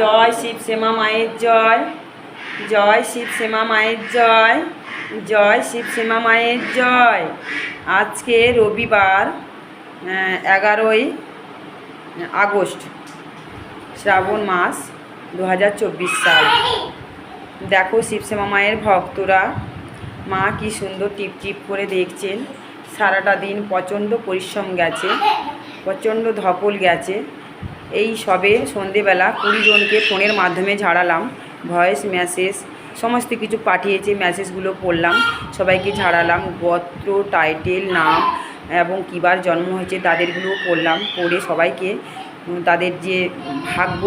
জয় শিব শ্যামা মায়ের জয়। জয় শিব শ্যামা মায়ের জয়। জয় শিব শ্যামা মায়ের জয়। আজকে রবিবার এগারোই আগস্ট, শ্রাবণ মাস দু হাজার চব্বিশ সাল। দেখো শিবশ্যামা মায়ের ভক্তরা, মা কি সুন্দর টিপ টিপ করে দেখছেন। সারাটা দিন প্রচণ্ড পরিশ্রম গেছে, প্রচণ্ড ধকল গেছে। এই সবে সন্ধেবেলা কুড়ি জনকে ফোনের মাধ্যমে ঝাড়ালাম, ভয়েস মেসেজ, সমস্ত কিছু পাঠিয়েছে, মেসেজগুলো পড়লাম, সবাইকে ঝাড়ালাম, গোত্র, টাইটেল, নাম এবং কিবার জন্ম হয়েছে তাদেরগুলো পড়লাম, পড়ে সবাইকে তাদের যে ভাগ্য,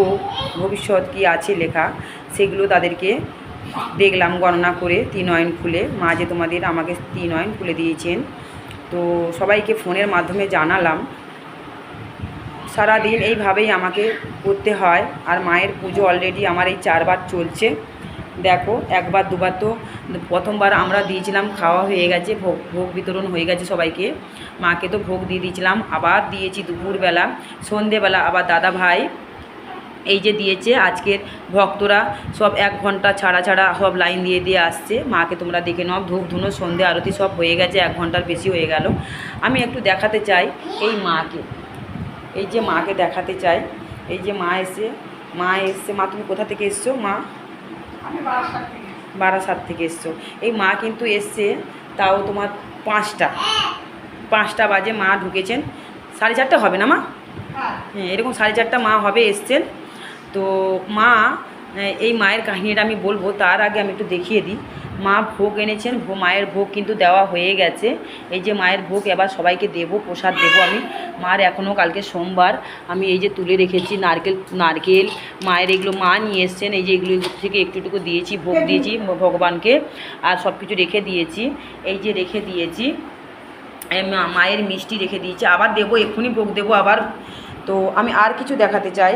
ভবিষ্যৎ কি আছে লেখা, সেগুলো তাদেরকে দেখলাম, গণনা করে তিন অয়ন খুলে মা যে তোমাদের আমাকে তিন অয়ন খুলে দিয়েছেন। তো সবাইকে ফোনের মাধ্যমে জানালাম সারাদিন এইভাবেই আমাকে করতে হয়। আর মায়ের পুজো অলরেডি আমার এই চারবার চলছে। দেখো, একবার, দুবার তো প্রথমবার আমরা দিয়েছিলাম, খাওয়া হয়ে গেছে, ভোগ ভোগ বিতরণ হয়ে গেছে সবাইকে। মাকে তো ভোগ দিয়ে দিয়েছিলাম, আবার দিয়েছি দুপুরবেলা, সন্ধেবেলা আবার দাদা ভাই এই যে দিয়েছে, আজকের ভক্তরা সব এক ঘণ্টা ছাড়া ছাড়া সব লাইন দিয়ে দিয়ে আসছে। মাকে তোমরা দেখে নাও, ধূপ, ধুনো, সন্ধে, আরতি সব হয়ে গেছে, এক ঘণ্টার বেশি হয়ে গেল। আমি একটু দেখাতে চাই এই মাকে। এই যে মাকে দেখাতে চাই এই যে মা এসে মা এসছে মা তুমি কোথা থেকে এসছো? মা বারাসাত থেকে এসছো। এই মা কিন্তু এসছে তাও তোমার পাঁচটা পাঁচটা বাজে মা ঢুকেছেন। সাড়ে চারটা হবে না মা? হ্যাঁ। হ্যাঁ এরকম সাড়ে চারটা মা হবে এসছেন। তো মা এই মায়ের কাহিনিটা আমি বলব, তার আগে আমি একটু দেখিয়ে দিই। মা ভোগ এনেছেন মায়ের ভোগ কিন্তু দেওয়া হয়ে গেছে। এই যে মায়ের ভোগ, এবার সবাইকে দেবো, প্রসাদ দেবো আমি। মার এখনও কালকে সোমবার, আমি এই যে তুলে রেখেছি নারকেল নারকেল। মায়ের এগুলো মা নিয়ে এসছেন, এই যে এগুলো থেকে একটু একটু দিয়েছি, ভোগ দিয়েছি ভগবানকে, আর সব কিছু রেখে দিয়েছি। এই যে রেখে দিয়েছি মায়ের মিষ্টি রেখে দিয়েছি। আবার দেবো, এক্ষুনি ভোগ দেবো আবার। তো আমি আর কিছু দেখাতে চাই।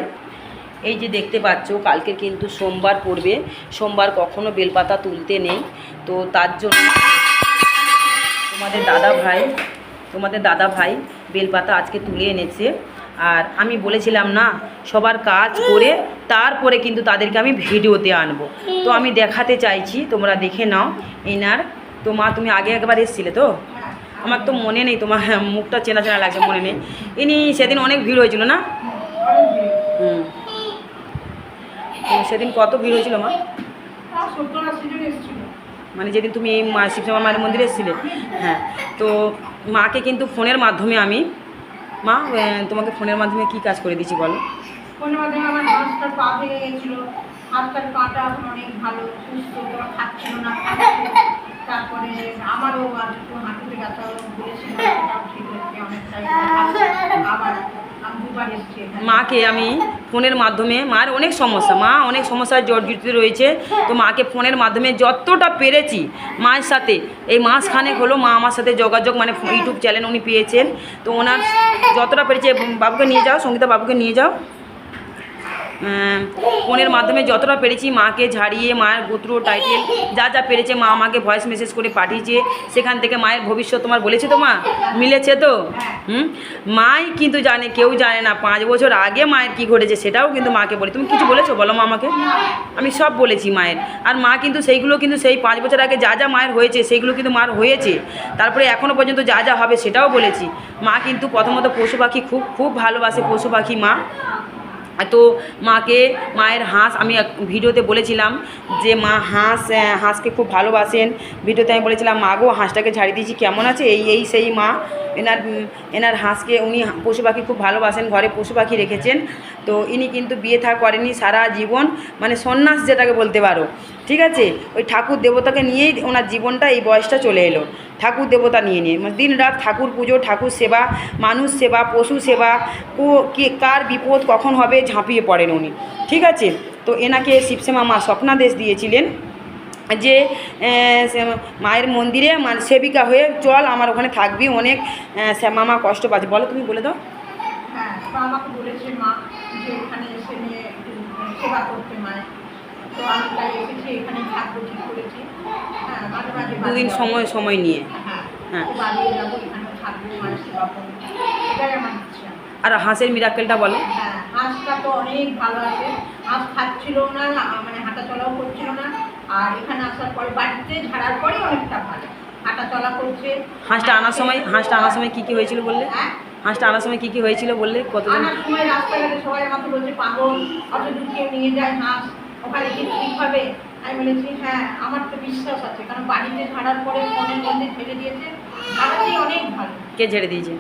এই যে দেখতে পাচ্ছ, কালকে কিন্তু সোমবার পড়বে। সোমবার কখনো বেলপাতা তুলতে নেই। তো তার জন্য তোমাদের দাদা ভাই, তোমাদের দাদা ভাই বেলপাতা আজকে তুলে এনেছে। আর আমি বলেছিলাম না, সবার কাজ করে তারপরে কিন্তু তাদেরকে আমি ভিডিওতে আনব। তো আমি দেখাতে চাইছি, তোমরা দেখে নাও। এনার, তো মা, তুমি আগে একবার এসেছিলে তো? আমার তো মনে নেই, তোমার মুখটা চেনা চেনা লাগছে, মনে নেই। ইনি সেদিন অনেক ভিড় হয়েছিল না? হুম। সেদিন কত ভিড় হয়েছিল মা? মানে যেদিন তুমি এই মা শিবশ্যামা মায়ের মন্দিরে এসেছিলে? হ্যাঁ। তো মাকে কিন্তু ফোনের মাধ্যমে আমি মা তোমাকে ফোনের মাধ্যমে কি কাজ করে দিচ্ছি বলো? ফোনের মাধ্যমে আমার হাঁসটার পা ভেঙে গেছিল। হাতটার পাটা অনেক ভালো সুস্থ খাচ্ছিল না তারপরে আমারও আর একটু হাঁটুতে ব্যথা বলেছিল সেটাও ঠিক হয়েছে অনেকটাই। আবার আমি দুবার এসেছি মাকে আমি ফোনের মাধ্যমে মার অনেক সমস্যা, মা অনেক সমস্যায় জর্জরিত রয়েছে, তো মাকে ফোনের মাধ্যমে যতটা পেরেছি মায়ের সাথে, এই মাসখানেক হলো মা আমার সাথে যোগাযোগ মানে ইউটিউব চ্যানেল উনি পেয়েছেন, তো ওনার যতটা পেরেছে, বাবুকে নিয়ে যাও, সঙ্গীতা বাবুকে নিয়ে যাও। ফোনের মাধ্যমে যতটা পেরেছি মাকে ঝাড়িয়ে, মায়ের গোত্র টাইটেল যা যা পেরেছে মা আমাকে ভয়েস মেসেজ করে পাঠিয়েছে, সেখান থেকে মায়ের ভবিষ্যৎ তোমার বলেছে তো মা? মিলেছে তো? হুম? মাই কিন্তু জানে, কেউ জানে না, পাঁচ বছর আগে মায়ের কি ঘটেছে সেটাও কিন্তু মাকে বলে, তুমি কিছু বলেছ বলো মা আমাকে? আমি সব বলেছি মায়ের, আর মা কিন্তু সেইগুলো কিন্তু সেই পাঁচ বছর আগে যা যা মায়ের হয়েছে, সেইগুলো কিন্তু মার হয়েছে, তারপরে এখনও পর্যন্ত যা যা হবে সেটাও বলেছি, মা কিন্তু প্রথমত পশু পাখি খুব খুব ভালোবাসে পশু পাখি মা তো মাকে, মায়ের হাঁস আমি ভিডিওতে বলেছিলাম যে মা হাঁস হাঁসকে খুব ভালোবাসেন। ভিডিওতে আমি বলেছিলাম, মা গো, হাঁসটাকে ঝাড়ি দিয়েছি, কেমন আছে? এই এই সেই মা, এনার এনার হাঁসকে উনি পশু পাখি খুব ভালোবাসেন, ঘরে পশু পাখি রেখেছেন। তো ইনি কিন্তু বিয়ে থা করেনি সারা জীবন। মানে সন্ন্যাস যেটাকে বলতে পারো। ঠিক আছে? ওই ঠাকুর দেবতাকে নিয়েই ওনার জীবনটা এই বয়সটা চলে এলো। ঠাকুর দেবতা নিয়ে নিয়ে। মানে দিন রাত ঠাকুর পুজো ঠাকুর সেবা মানুষ সেবা পশু সেবা ও কে কার বিপদ কখন হবে ঝাঁপিয়ে পড়েন উনি। ঠিক আছে? তো এনাকে শিবসেমা মা স্বপ্নাদেশ দিয়েছিলেন যে মায়ের মন্দিরে মানে সেবিকা হয়ে চল আমার ওখানে থাকবি অনেক আহ, শ্যামা মা কষ্ট পাচ্ছে। বলো তুমি বলে দাও। হ্যাঁ যে এখানে এসে নিয়ে সেবা করতে মায়ের তো আমি তাই এসেছি এখানে থাকব ঠিক করেছি। হ্যাঁ মাঝে মাঝে দুদিন সময় সময় নিয়ে। হ্যাঁ হ্যাঁ। যাব এখানে থাকব মায়ের সেবা করব। এটাই আমার ইচ্ছা। আর হাঁসের মিরাক্কেলটা বলো। হ্যাঁ হাঁসটা তো অনেক ভালো আছে। হাঁস খাচ্ছিল না মানে হাঁটা চলাও করছিল না। আর এখানে আসার পরে বাড়িতে ঝাড়ার পরে অনেকটা ভালো। হাঁটা চলা করছে। হাঁসটা আনার সময় হাঁসটা আনার সময় কী কী হয়েছিল বললে? হ্যাঁ হাঁসটা আনার সময় কী কী হয়েছিল বললে? কতদিন সময় রাস্তাঘাটে সবাই আমাকে বলছে পাগল অত নিয়ে যায় হাঁস ওখানে কি ঠিক হবে। আমি বলেছি হ্যাঁ আমার তো বিশ্বাস আছে কারণ বাড়িতে ঝাড়ার পরে ফোনের মধ্যে ছেড়ে দিয়েছে ঝাড়াতেই অনেক ভালো। কে ঝেড়ে দিয়েছে?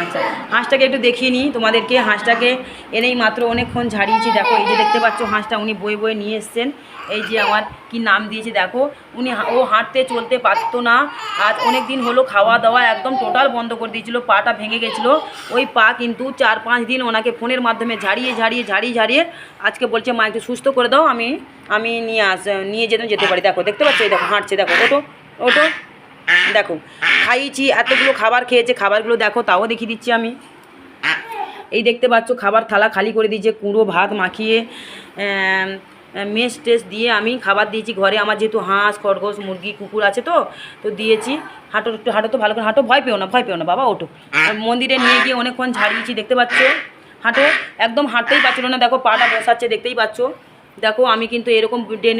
আচ্ছা হাঁসটাকে একটু দেখিয়ে নিই তোমাদেরকে। হাঁসটাকে এনেই মাত্র অনেকক্ষণ ঝাড়িয়েছি। দেখো, এই যে দেখতে পাচ্ছ, হাঁসটা উনি বয়ে বয়ে নিয়ে এসছেন। এই যে আমার কি নাম দিয়েছে, দেখো। উনি ও হাঁটতে চলতে পারতো না। আর অনেক দিন হলো খাওয়া দাওয়া একদম টোটাল বন্ধ করে দিয়েছিল, পাটা ভেঙে গেছিল। ওই পা কিন্তু চার পাঁচ দিন ওনাকে ফোনের মাধ্যমে ঝাড়িয়ে ঝাড়িয়ে ঝাড়িয়ে ঝাড়িয়ে আজকে বলছে, মা, একটু সুস্থ করে দাও, আমি আমি নিয়ে আস, নিয়ে যেতে যেতে পারি। দেখো, দেখতে পাচ্ছ? এই দেখো, হাঁটছে। দেখো ওটো ওটো দেখো খাইয়েছি এতগুলো খাবার খেয়েছে, খাবারগুলো দেখো, তাও দেখিয়ে দিচ্ছি আমি। এই দেখতে পাচ্ছ, খাবার থালা খালি করে দিয়েছে, কুঁড়ো, ভাত মাখিয়ে মেস টেস দিয়ে আমি খাবার দিয়েছি ঘরে। আমার যেহেতু হাঁস, খরগোশ, মুরগি, কুকুর আছে তো তো দিয়েছি। হাঁটো, একটু হাঁটো তো ভালো করে। হাঁটো, ভয় পেও না, ভয় পেও না, বাবা ওটো মন্দিরে নিয়ে গিয়ে অনেকক্ষণ ঝাড়িয়েছি, দেখতে পাচ্ছ? হাঁটো, একদম হাঁটতেই পারছিল না, দেখো, পাটা বসাচ্ছে, দেখতেই পাচ্ছ? দেখো, আমি কিন্তু এরকম ডেন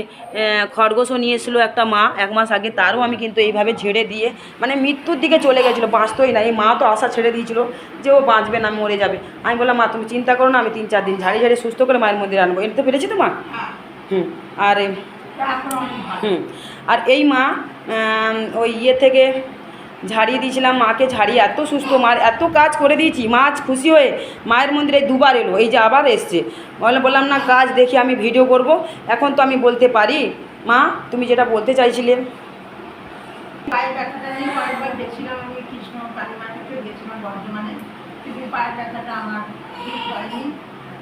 খরগোশও নিয়ে এসেছিল একটা মা, এক মাস আগে তারও আমি কিন্তু এইভাবে ঝেড়ে দিয়ে মানে মৃত্যুর দিকে চলে গেছিল, বাঁচতোই না, এই মা তো আশা ছেড়ে দিয়েছিল যে ও বাঁচবে না, মরে যাবে। আমি বললাম, মা, তুমি চিন্তা করো না, আমি তিন চার দিন ঝাড়ি ঝাড়ি সুস্থ করে মায়ের মন্দিরে আনব। এটা তো পেরেছি তো মা? হুম, আর হুম, আর এই মা ওই ইয়ে থেকে ঝাড়িয়ে দিয়েছিলাম, মাকে ঝাড়িয়ে এত সুস্থ, মার এত কাজ করে দিয়েছি, মা আজ খুশি হয়ে মায়ের মন্দিরে দুবার এলো, এই যে আবার এসছে। বলে বললাম, না, কাজ দেখে আমি ভিডিও করব, এখন তো আমি বলতে পারি। মা, তুমি যেটা বলতে চাইছিলে।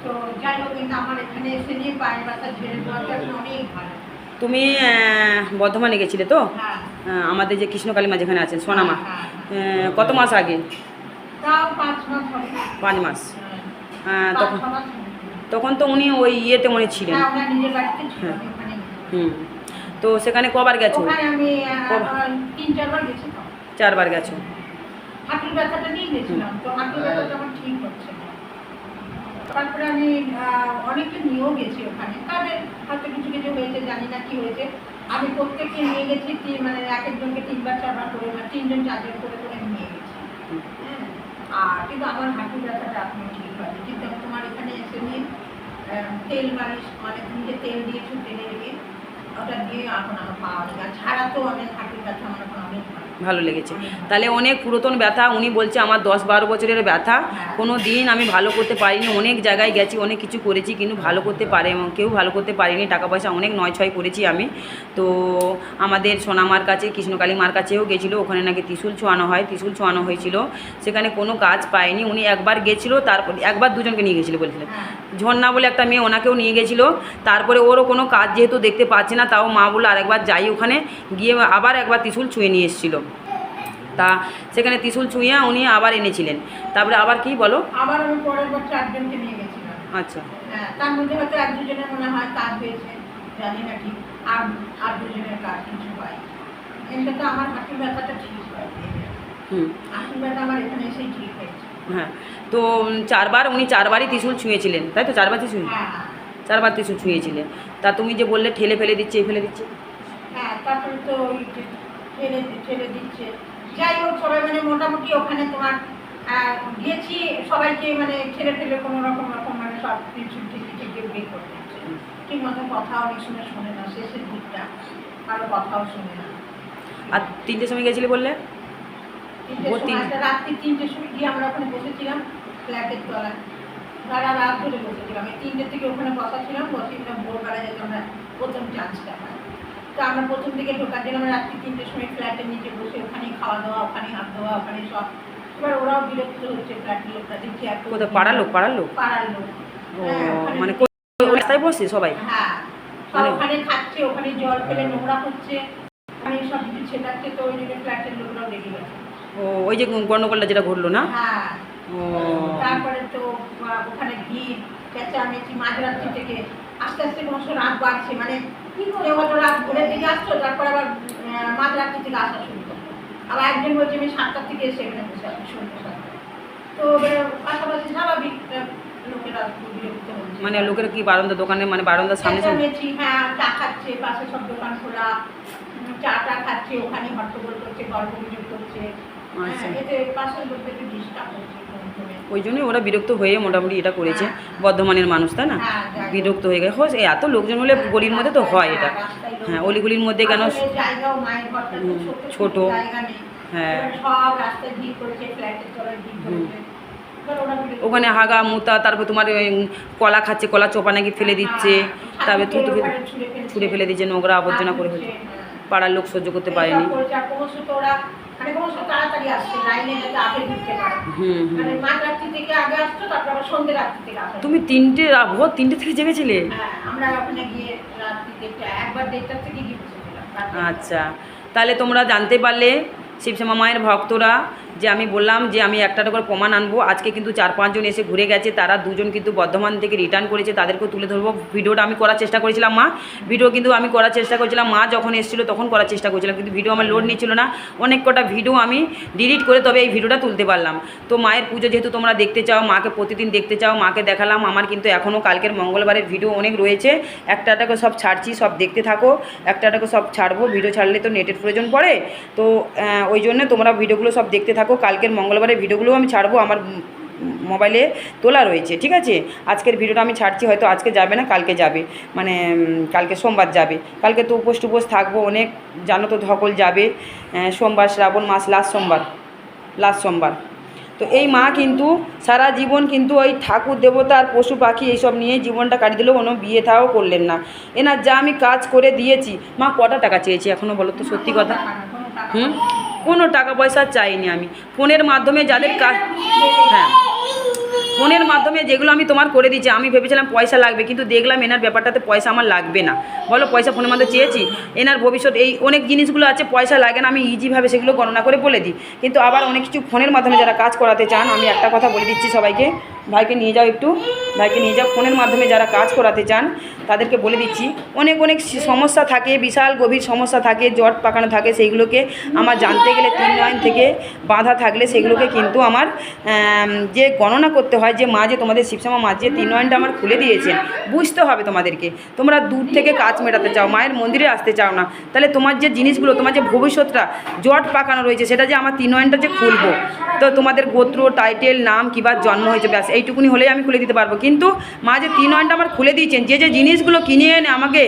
তো যাই হোক, কিন্তু আমার এখানে এসে নিয়ে পায়ের ব্যথা ঝেড়ে দেওয়াটা অনেক ভালো। তুমি বর্ধমানে গেছিলে তো? হ্যাঁ। আমাদের যে কৃষ্ণকালী মা যেখানে আছেন সোনামা। হ্যাঁ, কত মাস আগে? পাঁচ মাস হ্যাঁ, তখন। তখন তো উনি ওই ইয়েতে মনে ছিলেন। হ্যাঁ হ্যাঁ। হুম। তো সেখানে কবার গেছো? চারবার গেছি গেছো। হাঁটুর ব্যথাটা নিয়ে গেছিলাম। তো হাঁটুর ব্যথাটা আমার ঠিক হচ্ছে না। তারপরে আমি আহ, অনেককে নিয়েও গেছি ওখানে। তাদের হয়তো কিছু কিছু হয়েছে জানি না কি হয়েছে। আমি প্রত্যেককে নিয়ে গেছি মানে এক একজনকে তিনবার চারবার করে বা তিনজন চারজন করে করে নিয়ে গেছি। হ্যাঁ। আর কিন্তু আমার হাঁটুর ব্যথাটা আপনি ঠিক হয়নি কিন্তু তোমার এখানে এসে আহ, তেল মালিশ মানে তুমি যে তেল দিয়েছ তেলের ইয়ে ওটা দিয়ে এখন আমার পাওয়া যায় ছাড়া তো অনেক হাঁটুর ব্যথা আমার এখন অনেক ভালো লেগেছে। তাহলে অনেক পুরাতন ব্যথা, উনি বলছে আমার দশ বারো বছরের ব্যথা। কোনো দিন আমি ভালো করতে পারিনি, অনেক জায়গায় গেছি, অনেক কিছু করেছি, কিন্তু ভালো করতে পারে, কেউ ভালো করতে পারিনি। টাকা পয়সা অনেক নয় ছয় করেছি আমি। তো আমাদের সোনামার কাছে, কৃষ্ণকালী মার কাছেও গেছিল, ওখানে নাকি ত্রিশুল ছোঁয়ানো হয়, ত্রিশুল ছোঁয়ানো হয়েছিল। সেখানে কোনো কাজ পায়নি, উনি একবার গেছিল, তারপর, একবার দুজনকে নিয়ে গেছিল বলছিলেন। ঝর্ণা বলে একটা মেয়ে ওনাকেও নিয়ে গেছিল, তারপরে ওরও কোনো কাজ যেহেতু দেখতে পাচ্ছে না, তাও মা বলে আরেকবার যাই ওখানে, গিয়ে আবার একবার ত্রিশুল ছুঁয়ে নিয়ে এসেছিল। তা সেখানে ত্রিশুল ছুঁয়ে উনি আবার এনেছিলেন। তারপরে আবার কি বলো? আবার আমি পরের বার চারজনকে নিয়ে গেছিলাম। আচ্ছা। হ্যাঁ তার মধ্যে হয়তো এক দুজনের মনে হয় কাজ হয়েছে জানি না ঠিক আর আর দুজনের কাজ কিছু হয়। এমনি তো আমার হাঁটুর ব্যথাটা ঠিক হয়। হুম। হাঁটুর ব্যথা আমার এখানে এসেই ঠিক হয়েছে। হ্যাঁ তো চারবার উনি চারবারই ত্রিশুল ছুঁয়েছিলেন তাই তো? চারবার ত্রিশুল? হ্যাঁ। চারবার ত্রিশুল ছুঁয়েছিলেন। তা তুমি যে বললে ঠেলে ফেলে দিচ্ছে এই ফেলে দিচ্ছে? হ্যাঁ তারপরে তো ঠেলে ঠেলে দিচ্ছে। যাই হোক সবাই মানে মোটামুটি ওখানে তোমার গিয়েছি সবাইকে মানে ঠেলে ঠেলে কোনো রকম রকম মানে সব কিছু থেকে ঠিক মতো কথা অনেক সময় শোনে না শেষের দিকটা কারও কথাও শোনে না। আর তিনটের সময় গেছিলি বললে? রাত্রি তিনটের সময় গিয়ে আমরা ওখানে বসেছিলাম ফ্ল্যাটের তলায়। সারা রাত ধরে বসেছিলাম। এই তিনটে থেকে ওখানে বসা ছিলাম বসেছিলাম ভোরবেলা যাতে আমরা প্রথম চান্সটা পাই। তো আমরা প্রথম দিকে ঢোকার জন্য আমরা রাত্রি তিনটের সময় ফ্ল্যাটের নিচে বসে ওখানে খাওয়া দাওয়া ওখানে হাত দেওয়া ওখানে সব। এবার ওরাও বিরক্ত হচ্ছে ফ্ল্যাটের লোকটা দেখছি এত পাড়ার লোক পাড়ার লোক? পাড়ার লোক। হ্যাঁ, মানে রাস্তায় বসে সবাই? হ্যাঁ মানে- ওখানে খাচ্ছে ওখানে জল ফেলে নোংরা হচ্ছে। ওখানে সব কিছু ছেটাচ্ছে তো ওই জন্য ফ্ল্যাটের লোকরাও রেগে গেছে। ও ওই যে গণ্ডগোলটা যেটা ঘটলো না? হ্যাঁ। তারপরে তো ওখানে ভিড় চেঁচামেচি মাঝরাত্রি থেকে আস্তে আস্তে ক্রমশ রাত বাড়ছে। মানে কি করে হয়তো রাত ভোরের দিকে আসছো তারপর আবার আহ, মাঝরাত্রি থেকে আসা শুরু করল। আবার একজন বলছে আমি সাতটার থেকে এসে এখানে বসে আছি সন্ধ্যে সাতটায় তো পাশাপাশি স্বাভাবিক আহ, লোকেরা বিরক্ত হচ্ছে। মানে লোকের কি বারান্দা দোকানে মানে বারান্দার সামনে হ্যাঁ চা খাচ্ছে পাশে সব দোকান খোলা চা টা খাচ্ছে ওখানে হট্টগোল করছে গল্প গুজব করছে। আচ্ছা। হ্যাঁ, এতে পাশের লোকদের একটু ডিস্টার্ব হচ্ছে। করে। ওই জন্যই ওরা বিরক্ত হয়ে মোটামুটি এটা করেছে বর্ধমানের মানুষ তাই না? হ্যাঁ, যাই হোক। বিরক্ত হয়ে গেছে। হোস এত লোকজন হলে গলির মধ্যে তো হয় এটা। হ্যাঁ অলিগুলির মধ্যে কেন ছোট ছোট। হ্যাঁ। ওখানে হাগা মুতা তারপর তোমার কলা খাচ্ছে কলা চোপা নাকি ফেলে দিচ্ছে। হ্যাঁ, তারপরে থুতু ছুঁড়ে ফেলে দিচ্ছে নোংরা আবর্জনা করে ফেলছে। হ্যাঁ। পাড়ার লোক সহ্য করতে পারেনি। মানে মানে তুমি তিনটে ভোর তিনটে থেকে জেগেছিলে? হ্যাঁ। আচ্ছা। তাহলে তোমরা জানতে পারলে শিবশ্যামা মায়ের ভক্তরা যে আমি বললাম যে আমি একটা করে প্রমাণ আনব। আজকে কিন্তু চার পাঁচজন এসে ঘুরে গেছে, তারা দুজন কিন্তু বর্ধমান থেকে রিটার্ন করেছে, তাদেরকেও তুলে ধরবো। ভিডিওটা আমি করার চেষ্টা করেছিলাম মা। ভিডিও কিন্তু আমি করার চেষ্টা করেছিলাম। মা যখন এসেছিল তখন করার চেষ্টা করেছিলাম, কিন্তু ভিডিও আমার লোড নিচ্ছিল না। অনেক কটা ভিডিও আমি ডিলিট করে তবে এই ভিডিওটা তুলতে পারলাম। তো মায়ের পুজো যেহেতু তোমরা দেখতে চাও, মাকে প্রতিদিন দেখতে চাও, মাকে দেখালাম, আমার কিন্তু এখনও কালকের মঙ্গলবারের ভিডিও অনেক রয়েছে। একটা একটা করে সব ছাড়ছি, সব দেখতে থাকো। একটা একটা করে সব ছাড়বো ভিডিও ছাড়লে তো নেটের প্রয়োজন পড়ে। তো ওই জন্য তোমরা ভিডিওগুলো সব দেখতে থাকো। কালকের মঙ্গলবারের ভিডিওগুলো আমি ছাড়বো, আমার মোবাইলে তোলা রয়েছে, ঠিক আছে? আজকের ভিডিওটা আমি ছাড়ছি, হয়তো আজকে যাবে না, কালকে যাবে। মানে কালকে সোমবার যাবে। কালকে তো উপোস টুপোস থাকব, অনেক জানো তো ধকল যাবে। সোমবার, শ্রাবণ মাস লাস্ট সোমবার লাস্ট সোমবার। তো এই মা কিন্তু সারা জীবন কিন্তু ওই ঠাকুর, দেবতা আর পশু পাখি এইসব নিয়ে জীবনটা কাটিয়ে দিলেও কোনো বিয়ে থাও করলেন না। এনার যা আমি কাজ করে দিয়েছি, মা কটা টাকা চেয়েছি এখনও বলো তো সত্যি কথা? হুম। কোনো টাকা পয়সা চাইনি আমি। ফোনের মাধ্যমে যাদের কাজ হ্যাঁ। ফোনের মাধ্যমে যেগুলো আমি তোমার করে দিচ্ছি আমি ভেবেছিলাম পয়সা লাগবে, কিন্তু দেখলাম এনার ব্যাপারটাতে পয়সা আমার লাগবে না। বলো, পয়সা ফোনের মাধ্যমে চেয়েছি? এনার ভবিষ্যৎ, এই অনেক জিনিসগুলো আছে, পয়সা লাগে না, আমি ইজিভাবে সেগুলো গণনা করে বলে দিই। কিন্তু আবার অনেক কিছু ফোনের মাধ্যমে যারা কাজ করাতে চান, আমি একটা কথা বলে দিচ্ছি সবাইকে। ভাইকে নিয়ে যাও একটু। ভাইকে নিয়ে যাও। ফোনের মাধ্যমে যারা কাজ করাতে চান, তাদেরকে বলে দিচ্ছি, অনেক অনেক সমস্যা থাকে, বিশাল গভীর সমস্যা থাকে, জট পাকানো থাকে, সেইগুলোকে আমার জানতে গেলে, তিন লাইন থেকে বাঁধা থাকলে, সেগুলোকে কিন্তু আমার যে গণনা করতে হয় যে, মা যে তোমাদের শিবশ্যামা, মা যে তিন লাইনটা আমার খুলে দিয়েছেন, বুঝতে হবে তোমাদেরকে। তোমরা দূর থেকে কাজ মেটাতে চাও, মায়ের মন্দিরে আসতে চাও না। তাহলে তোমার যে জিনিসগুলো, তোমার যে ভবিষ্যৎটা জট পাকানো রয়েছে, সেটা যে আমার তিন লাইনটা যে খুলবো। তো তোমাদের গোত্র টাইটেল নাম কিবা জন্ম হয়েছে, ব্যাস, এইটুকুনি হলেই আমি খুলে দিতে পারব। কিন্তু মা যে তিন লাইনটা আমার খুলে দিয়েছেন, যে যে জিনিসগুলো কিনে এনে আমাকে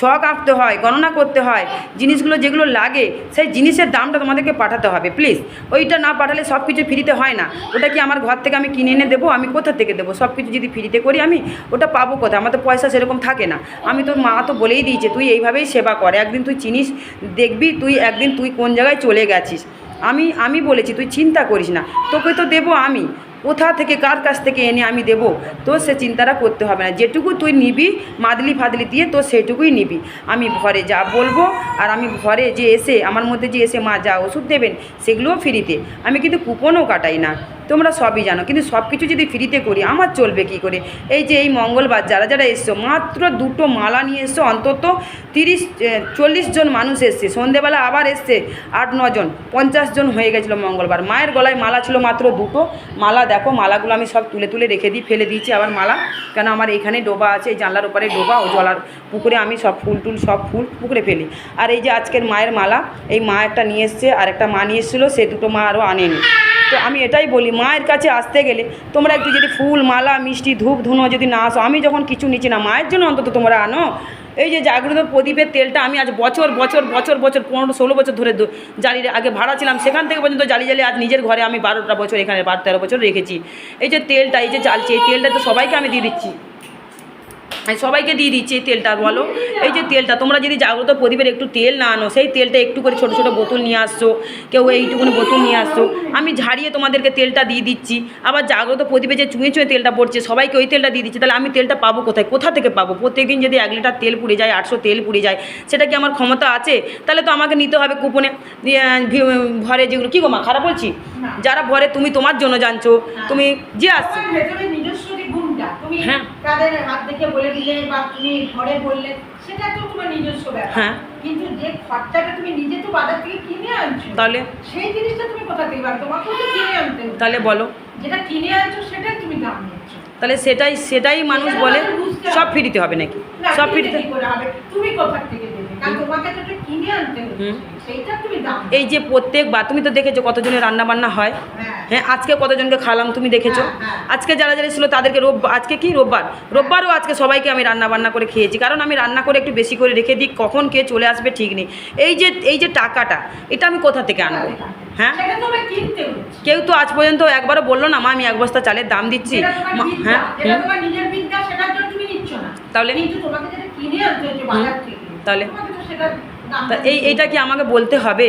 ছক আঁকতে হয়, গণনা করতে হয়, জিনিসগুলো যেগুলো লাগে, সেই জিনিসের দামটা তোমাদেরকে পাঠাতে হবে প্লিজ ওইটা না পাঠালে সব কিছু ফ্রিতে হয় না। ওটা কি আমার ঘর থেকে আমি কিনে এনে দেবো? আমি কোথা থেকে দেবো? সব কিছু যদি ফ্রিতে করি আমি, ওটা পাবো কোথায়? আমার তো পয়সা সেরকম থাকে না। আমি তোর মা তো বলেই দিয়েছে, তুই এইভাবেই সেবা কর। একদিন তুই চিনিস, দেখবি তুই একদিন তুই কোন জায়গায় চলে গেছিস। আমি আমি বলেছি, তুই চিন্তা করিস না। তোকে তো দেবো আমি। কোথা থেকে কার কাছ থেকে এনে আমি দেব? তো সে চিন্তাটা করতে হবে না। যেটুকু তুই নিবি, মাদলি ফাদলি দিয়ে তো সেটুকুই নিবি। আমি ঘরে যা বলব আর আমি ঘরে যে এসে, আমার মধ্যে যে এসে মা যা ওষুধ দেবেন, সেগুলোও ফ্রিতে। আমি কিন্তু কুপনও কাটাই না। তোমরা সবই জানো। কিন্তু সব কিছু যদি ফ্রিতে করি, আমার চলবে কি করে? এই যে এই মঙ্গলবার যারা যারা এসছো, মাত্র দুটো মালা নিয়ে এসছো, অন্তত তিরিশ চল্লিশ জন মানুষ এসছে। সন্ধেবেলা আবার এসছে আট নজন পঞ্চাশ জন হয়ে গেছিল মঙ্গলবার। মায়ের গলায় মালা ছিল মাত্র দুটো। মালা দেখো, মালাগুলো আমি সব তুলে তুলে রেখে দিই, ফেলে দিয়েছি আবার মালা। কেন আমার এখানে ডোবা আছে, এই জানলার ওপারে ডোবা, ও জলার পুকুরে আমি সব ফুল টুল, সব ফুল পুকুরে ফেলি। আর এই যে আজকের মায়ের মালা, এই মা একটা নিয়ে এসছে আর একটা মা নিয়ে এসেছিল, সে দুটো মা আরও আনেনি। তো আমি এটাই বলি, মায়ের কাছে আসতে গেলে তোমরা একটু যদি ফুল, মালা, মিষ্টি, ধূপ, ধুনো যদি না আসো, আমি যখন কিছু নিচ্ছি না, মায়ের জন্য অন্তত তোমরা আনো। এই যে জাগ্রত প্রদীপের তেলটা আমি আজ বছর বছর বছর বছর, পনেরো, ষোলো বছর ধরে জ্বালিয়ে আগে ভাড়া ছিলাম, সেখান থেকে পর্যন্ত জ্বালিয়ে জালি আজ নিজের ঘরে আমি বারোটা বছর এখানে বারো, তেরো বছর রেখেছি। এই যে তেলটা, এই যে চালছে এই তেলটা তো সবাইকে আমি দিয়ে দিচ্ছি। সবাইকে দিয়ে দিচ্ছি এই তেলটা বলো এই যে তেলটা তোমরা যদি জাগ্রত প্রদীপের একটু তেল না আনো সেই তেলটা একটু করে ছোটো ছোটো বোতল নিয়ে আসছো কেউ এইটুকুনি বোতল নিয়ে আসছো আমি ঝাড়িয়ে তোমাদেরকে তেলটা দিয়ে দিচ্ছি আবার জাগ্রত প্রদীপে যে চুঁয়ে চুঁয়ে তেলটা পড়ছে সবাইকে ওই তেলটা দিয়ে দিচ্ছি তাহলে আমি তেলটা পাবো কোথায় কোথা থেকে পাবো? প্রত্যেকদিন যদি এক লিটার তেল পুড়ে যায় আটশো তেল পুড়ে যায় সেটা কি আমার ক্ষমতা আছে? তাহলে তো আমাকে নিতে হবে কুপনে ভরে যেগুলো কী গো মা খারাপ বলছি? যারা ভরে তুমি তোমার জন্য জানছো তুমি যে আসছো তুমি হ্যাঁ। তাদের হাত দেখে বলে দিলে বা তুমি ঘরে বললে সেটা তো তোমার নিজস্ব ব্যাপার। হ্যাঁ। কিন্তু যে খরচাটা তুমি নিজে তো বাজার থেকে কিনে আনছো তাহলে? সেই জিনিসটা তুমি কোথা থেকে পাবে? তোমাকে তো কিনে আনতে তাহলে বলো। যেটা কিনে আনছো সেটাই তুমি দাম নিচ্ছ। তাহলে সেটাই সেটাই মানুষ বলে সব ফ্রিতে হবে নাকি? সব ফ্রিতে? হবে? তুমি কোথা থেকে দেবে? কারণ তোমাকে তো কিনে আনতে হচ্ছে। এই যে প্রত্যেকবার তুমি তো দেখেছ কতজনের রান্না বান্না হয়? হ্যাঁ। হ্যাঁ আজকে কতজনকে খালাম তুমি দেখেছ? হ্যাঁ, হ্যাঁ। আজকে যারা যারা ছিল তাদেরকে রোব আজকে কি? রোববার। রোববারও আজকে সবাইকে আমি রান্না বান্না করে খেয়েছি। কারণ আমি রান্না করে একটু বেশি করে রেখে দিই কখন কে চলে আসবে ঠিক নেই। এই যে এই যে টাকাটা এটা আমি কোথা থেকে আনব? হ্যাঁ? কেউ তো আজ পর্যন্ত একবারও বলল না মা আমি এক বস্তা চালের দাম দিচ্ছি। হ্যাঁ? তাহলে? তাহলে? তো এই এইটা কি আমাকে বলতে হবে?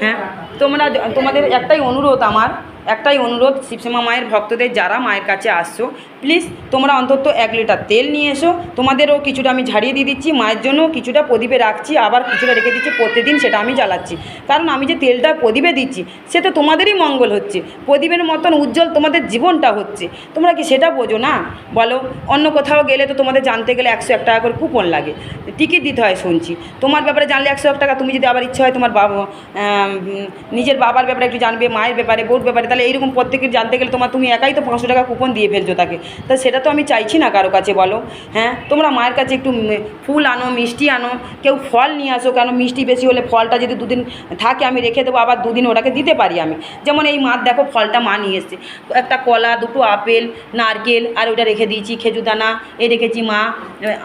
হ্যাঁ? তোমরা তোমাদের একটাই অনুরোধ আমার। একটাই অনুরোধ, শিবসীমা মায়ের ভক্তদের যারা মায়ের কাছে আসছো প্লিজ তোমরা অন্তত এক লিটার তেল নিয়ে এসো। তোমাদেরও কিছুটা আমি ঝাড়িয়ে দিয়ে দিচ্ছি, মায়ের জন্য কিছুটা প্রদীপে রাখছি, আবার কিছুটা রেখে দিচ্ছি প্রতিদিন সেটা আমি জ্বালাচ্ছি। কারণ আমি যে তেলটা প্রদীপে দিচ্ছি, সে তো তোমাদেরই মঙ্গল হচ্ছে। প্রদীপের মতন উজ্জ্বল তোমাদের জীবনটা হচ্ছে। তোমরা কি সেটা বোঝো না? বলো, অন্য কোথাও গেলে তো তোমাদের জানতে গেলে একশো এক টাকা করে কুপন লাগে। টিকিট দিতে হয় শুনছি। তোমার ব্যাপারে জানলে একশো এক টাকা, তুমি যদি আবার ইচ্ছা হয় তোমার বাবা নিজের বাবার ব্যাপারে একটু জানবে, মায়ের ব্যাপারে বোর ব্যাপারে তাহলে এইরকম প্রত্যেকের জানতে গেলে তোমার তুমি একাই তো পাঁচশো টাকা কুপন দিয়ে ফেলছো তাকে। তা সেটা তো আমি চাইছি না কারও কাছে বলো হ্যাঁ? তোমরা মায়ের কাছে একটু ফুল আনো, মিষ্টি আনো, কেউ ফল নিয়ে আসো কেন? মিষ্টি বেশি হলে ফলটা যদি দুদিন থাকে আমি রেখে দেবো, আবার দুদিন ওটাকে দিতে পারি আমি। যেমন এই মার দেখো ফলটা মা নিয়ে এসছে। একটা কলা, দুটো আপেল, নারকেল, আর ওটা রেখে দিয়েছি খেজুর দানা এই রেখেছি মা।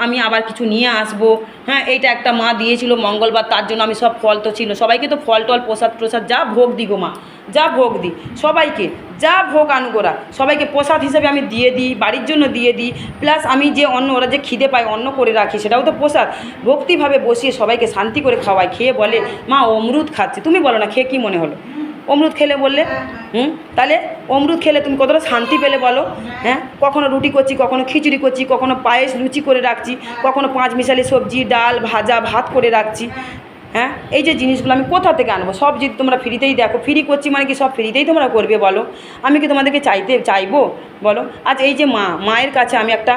আমি আবার কিছু নিয়ে আসব। হ্যাঁ এইটা একটা মা দিয়েছিল মঙ্গলবার, তার জন্য আমি সব ফল তো ছিল। সবাইকে তো ফল টল প্রসাদ প্রসাদ যা ভোগ দিই গো মা, যা ভোগ দিই সবাইকে যা ভোগ আনুগোরা সবাইকে প্রসাদ হিসেবে আমি দিয়ে দিই, বাড়ির জন্য দিয়ে দিই প্লাস আমি যে অন্ন, ওরা যে খিদে পায় অন্ন করে রাখি সেটাও তো প্রসাদ। ভক্তিভাবে বসিয়ে সবাইকে শান্তি করে খাওয়াই খেয়ে বলে, মা, অমরুদ খাচ্ছে। তুমি বলো না, খেয়ে কী মনে হলো? অমরুদ খেলে বললে, হুম, তাহলে অমরুদ খেলে তুমি কতটা শান্তি পেলে বলো? হ্যাঁ কখনো রুটি করছি, কখনো খিচুড়ি করছি, কখনো পায়েস লুচি করে রাখছি, কখনো পাঁচ মিশালি সবজি, ডাল, ভাজা, ভাত করে রাখছি। হ্যাঁ? এই যে জিনিসগুলো আমি কোথা থেকে আনব? সব যদি তোমরা ফ্রিতেই দেখো ফ্রি করছি মানে কি সব ফ্রিতেই তোমরা করবে বলো? আমি কি তোমাদেরকে চাইতে, চাইব? বলো? আজ এই যে মা, মায়ের কাছে আমি একটা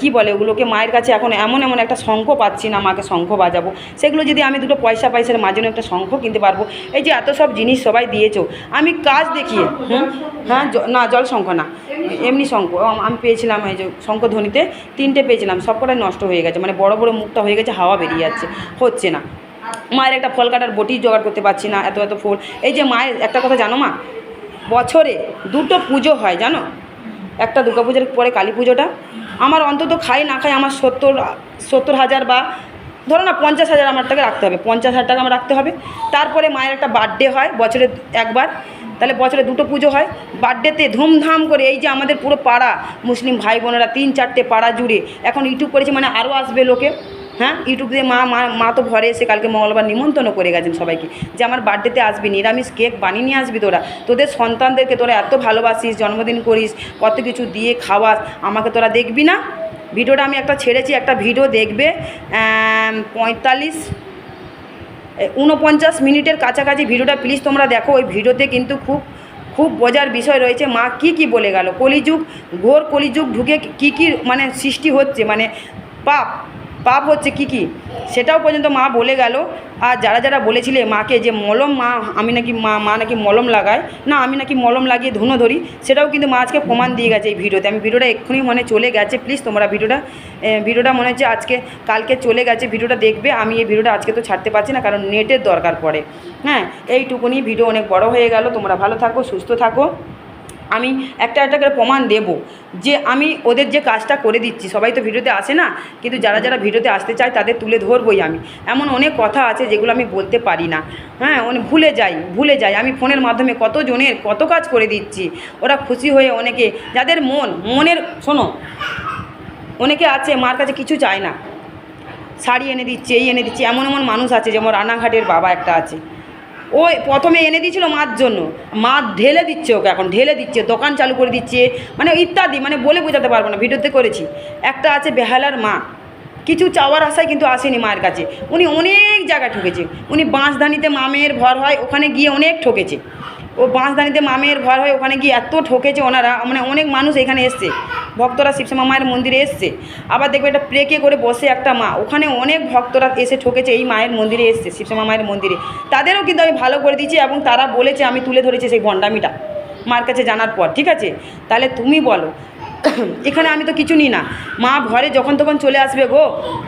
কি বলে ওগুলোকে, মায়ের কাছে এখন এমন এমন একটা শঙ্খ পাচ্ছি না মাকে শঙ্খ বাজাবো। সেগুলো যদি আমি দুটো পয়সা পয়সার মাঝে একটা শঙ্খ কিনতে পারব। এই যে এত সব জিনিস সবাই দিয়েছ। আমি কাজ দেখিয়ে হ্যাঁ? না, জল শঙ্খ না। এমনি শঙ্খ। আমি পেয়েছিলাম এই যে শঙ্খধ্বনিতে তিনটে পেয়েছিলাম। সবকটাই নষ্ট হয়ে গেছে। মানে বড় বড় মুখটা হয়ে গেছে, হাওয়া বেরিয়ে যাচ্ছে। হচ্ছে না। মায়ের একটা ফল কাটার বটি জোগাড় করতে পারছি না, এত এত ফুল। এই যে মায়ের, একটা কথা জানো মা? বছরে দুটো পুজো হয়, জানো? একটা দুর্গা পুজোর পরে কালী পুজোটা। আমার অন্তত খাই না খাই আমার সত্তর সত্তর হাজার বা ধরো না পঞ্চাশ হাজার আমার টাকা রাখতে হবে, পঞ্চাশ হাজার টাকা আমার রাখতে হবে। তারপরে মায়ের একটা বার্থডে হয় বছরে একবার। তাহলে বছরে দুটো পুজো হয়। বার্থডেতে ধুমধাম করে এই যে আমাদের পুরো পাড়া, মুসলিম ভাই বোনেরা তিন চারটে পাড়া জুড়ে। এখন ইউটিউব করেছে মানে আরও আসবে লোকে। হ্যাঁ? ইউটিউব দিয়ে মা মা তো ঘরে এসে কালকে মঙ্গলবার নিমন্ত্রণ করে গেছেন সবাইকে যে আমার বার্থডেতে আসবি নিরামিষ কেক বানিয়ে নিয়ে আসবি তোরা। তোদের সন্তানদেরকে তোরা এত ভালোবাসিস জন্মদিন করিস কত কিছু দিয়ে খাওয়াস আমাকে তোরা দেখবি না? ভিডিওটা আমি একটা ছেড়েছি একটা ভিডিও দেখবে পঁয়তাল্লিশ এ, ঊনপঞ্চাশ মিনিটের কাছাকাছি ভিডিওটা প্লিজ তোমরা দেখো। ওই ভিডিওতে কিন্তু খুব খুব বোঝার বিষয় রয়েছে। মা কি কি বলে গেল? কলিযুগ ঘোর কলিযুগ ঢুকে কি কি মানে সৃষ্টি হচ্ছে? মানে পাপ পাপ হচ্ছে কি কি? সেটাও পর্যন্ত মা বলে গেল। আর যারা যারা বলেছিলে মাকে যে মলম মা, আমি নাকি মা মা নাকি মলম লাগায়, না, আমি নাকি মলম লাগিয়ে ধুনো ধরি, সেটাও কিন্তু মা আজকে প্রমাণ দিয়ে গেছে এই ভিডিওতে। আমি ভিডিওটা এক্ষুনি মনে চলে গেছে প্লিজ তোমরা ভিডিওটা ভিডিওটা মনে হচ্ছে আজকে, কালকে চলে গেছে, ভিডিওটা দেখবে। আমি এই ভিডিওটা আজকে তো ছাড়তে পারছি না, কারণ নেটের দরকার পড়ে। হ্যাঁ এইটুকুনি ভিডিও অনেক বড় হয়ে গেল। তোমরা ভালো থাকো, সুস্থ থাকো। আমি একটা একটা করে প্রমাণ দেব। যে আমি ওদের যে কাজটা করে দিচ্ছি, সবাই তো ভিডিওতে আসে না? কিন্তু যারা যারা ভিডিওতে আসতে চায় তাদের তুলে ধরবই আমি। এমন অনেক কথা আছে যেগুলো আমি বলতে পারি না। হ্যাঁ অনেক ভুলে যাই ভুলে যাই। আমি ফোনের মাধ্যমে কত জনের কত কাজ করে দিচ্ছি, ওরা খুশি হয়ে অনেকে, যাদের মন, মনের, শোনো, অনেকে আছে মার কাছে কিছু চায় না। শাড়ি এনে দিচ্ছে, এই এনে দিচ্ছে, এমন এমন মানুষ আছে, যেমন রানাঘাটের বাবা একটা আছে। ও প্রথমে এনে দিয়েছিল মার জন্য। মা ঢেলে দিচ্ছে ওকে এখন, ঢেলে দিচ্ছে, দোকান চালু করে দিচ্ছে মানে ইত্যাদি মানে বলে বোঝাতে পারব না, ভিডিওতে করেছি। একটা আছে বেহালার মা, কিছু চাওয়ার আশায় কিন্তু আসেনি মায়ের কাছে। উনি অনেক জায়গায় ঠকেছে। উনি বাঁশধানিতে মামের ভর হয়, ওখানে গিয়ে অনেক ঠকেছে। ও বাঁশধানিতে মামের ভর হয় ওখানে গিয়ে এত ঠকেছে ওনারা মানে অনেক মানুষ এখানে এসছে। ভক্তরা শিবশ্যামা মায়ের মন্দিরে এসছে। আবার দেখবে একটা প্রেকে করে বসে একটা মা। ওখানে অনেক ভক্তরা এসে ঠকেছে, এই মায়ের মন্দিরে এসছে শিবশ্যামা মায়ের মন্দিরে। তাদেরও কিন্তু আমি ভালো করে দিয়েছি এবং তারা বলেছে, আমি তুলে ধরেছি সেই ভণ্ডামিটা মার কাছে জানার পর ঠিক আছে? তাহলে তুমি বলো, এখানে আমি তো কিছু নিই না। মা ঘরে যখন তখন চলে আসবে গো